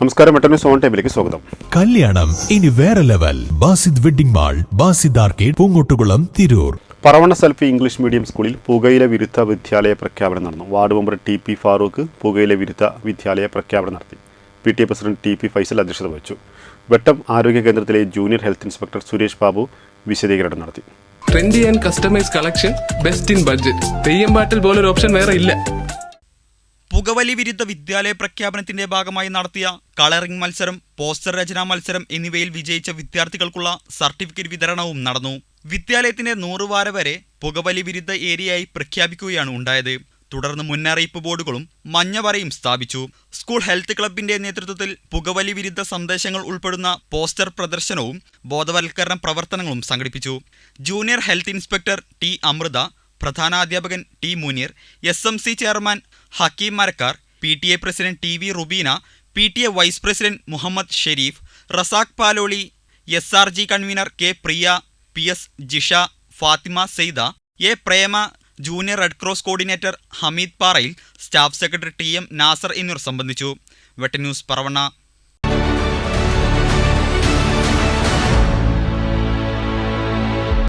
നമസ്കാരം വെട്ടന്യൂസ് സോൺ ടൈമിലേക്ക് സ്വാഗതം. കല്യാണം ഇനി വേറെ level. Basid wedding mall Basid arcade Poonkottukulam Tirur. Paravanna selfie English medium സ്കൂളിൽ പുകയില വിരുദ്ധ വിദ്യാലയ പ്രഖ്യാപനം നടന്നു. Ward member T P Farooq പുകയില വിരുദ്ധ വിദ്യാലയ പ്രഖ്യാപനം നടത്തി. P T A president T P Faisal അധ്യക്ഷത വഹിച്ചു. വെട്ടം ആരോഗ്യ കേന്ദ്രത്തിലെ junior health inspector Suresh Babu വിശദീകരണം നടത്തി. Trendy and customise collection best in budget Theyyam പാട്ടിൽ പോലൊരു ഓപ്ഷൻ വേറെ ഇല്ല. പുകവലി വിരുദ്ധ വിദ്യാലയ പ്രഖ്യാപനത്തിന്റെ ഭാഗമായി നടത്തിയ കളറിംഗ് മത്സരം പോസ്റ്റർ രചനാ മത്സരം എന്നിവയിൽ വിജയിച്ച വിദ്യാർത്ഥികൾക്കുള്ള സർട്ടിഫിക്കറ്റ് വിതരണവും നടന്നു. വിദ്യാലയത്തിന്റെ നൂറുവാര വരെ പുകവലി വിരുദ്ധ ഏരിയയായി പ്രഖ്യാപിക്കുകയാണ് ഉണ്ടായത്. തുടർന്ന് മുന്നറിയിപ്പ് ബോർഡുകളും മഞ്ഞവരയും സ്ഥാപിച്ചു. സ്കൂൾ ഹെൽത്ത് ക്ലബിന്റെ നേതൃത്വത്തിൽ പുകവലി വിരുദ്ധ സന്ദേശങ്ങൾ ഉൾപ്പെടുന്ന പോസ്റ്റർ പ്രദർശനവും ബോധവൽക്കരണ പ്രവർത്തനങ്ങളും സംഘടിപ്പിച്ചു. Junior health inspector T. Amrutha പ്രധാനാധ്യാപകൻ T Muneer S M C chairman Hakeem Marakkar P T A president T V Rubeena P T A vice president Muhammad Sharif Razak Paloli S R G convener K Priya P S Jisha Fathima Saida A Prema junior Red Cross coordinator Hameed Parayil staff secretary T M Nasar എന്നിവർ സംബന്ധിച്ചു. വെട്ട news Paravanna